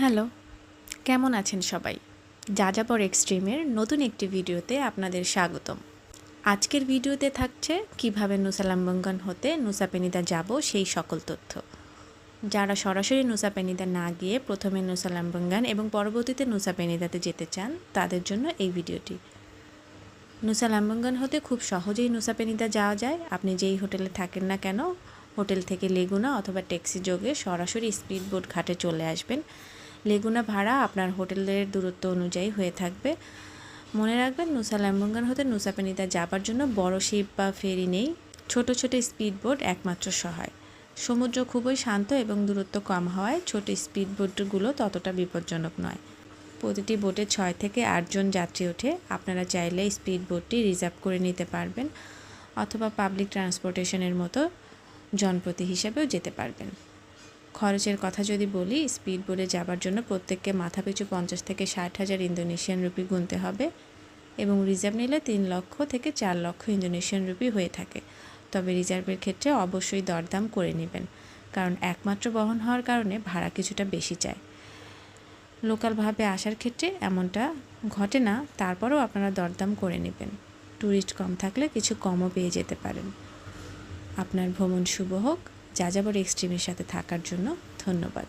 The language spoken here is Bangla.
হ্যালো, কেমন আছেন সবাই? যাযাবর এক্সট্রিমের নতুন একটি ভিডিওতে আপনাদের স্বাগতম। আজকের ভিডিওতে থাকছে কীভাবে নুসালাম্বঙ্গন হতে নুসাপেনিদা যাব সেই সকল তথ্য। যারা সরাসরি নুসাপেনিদা না গিয়ে প্রথমে নুসালাম্বঙ্গান এবং পরবর্তীতে নুসাপেনিদাতে যেতে চান, তাদের জন্য এই ভিডিওটি। নুসালাম্বঙ্গন হতে খুব সহজেই নুসাপেনিদা যাওয়া যায়। আপনি যেই হোটেলে থাকেন না কেন, হোটেল থেকে লেগুনা অথবা ট্যাক্সি যোগে সরাসরি স্পিড বোট ঘাটে চলে আসবেন। লেগুনা ভাড়া আপনার হোটেলের দূরত্ব অনুযায়ী হয়ে থাকবে। মনে রাখবেন, নুসা ল্যাম্বঙ্গান হতে নুসাপেনিদা যাবার জন্য বড় শিপ বা ফেরি নেই, ছোট ছোট স্পিড বোট একমাত্র সহায়। সমুদ্র খুবই শান্ত এবং দূরত্ব কম হওয়ায় ছোট স্পিড বোটগুলো ততটা বিপজ্জনক নয়। প্রতিটি বোটে ছয় থেকে আটজন যাত্রী ওঠে, আপনারা চাইলে স্পিড বোটটি রিজার্ভ করে নিতে পারবেন, অথবা পাবলিক ট্রান্সপোর্টেশনের মতো জনপ্রতি হিসেবেও যেতে পারবেন। খরচের কথা যদি বলি স্পিড বোটে যাবার জন্য প্রত্যেককে মাথাপিছু পঞ্চাশ থেকে ষাট হাজার ইন্দোনেশিয়ান রুপি গুনতে হবে এবং রিজার্ভ নিলে তিন লক্ষ থেকে চার লক্ষ ইন্দোনেশিয়ান রুপি হয়ে থাকে। তবে রিজার্ভের ক্ষেত্রে অবশ্যই দরদাম করে নেবেন, কারণ একমাত্র বহন হওয়ার কারণে ভাড়া কিছুটা বেশি চায় লোকালভাবে আসার ক্ষেত্রে এমনটা ঘটে না, তারপরেও আপনারা দরদাম করে নেবেন। ট্যুরিস্ট কম থাকলে কিছু কমও পেয়ে যেতে পারেন। আপনার ভ্রমণ শুভ হোক। যাযাবর এক্সট্রিমের সাথে থাকার জন্য ধন্যবাদ।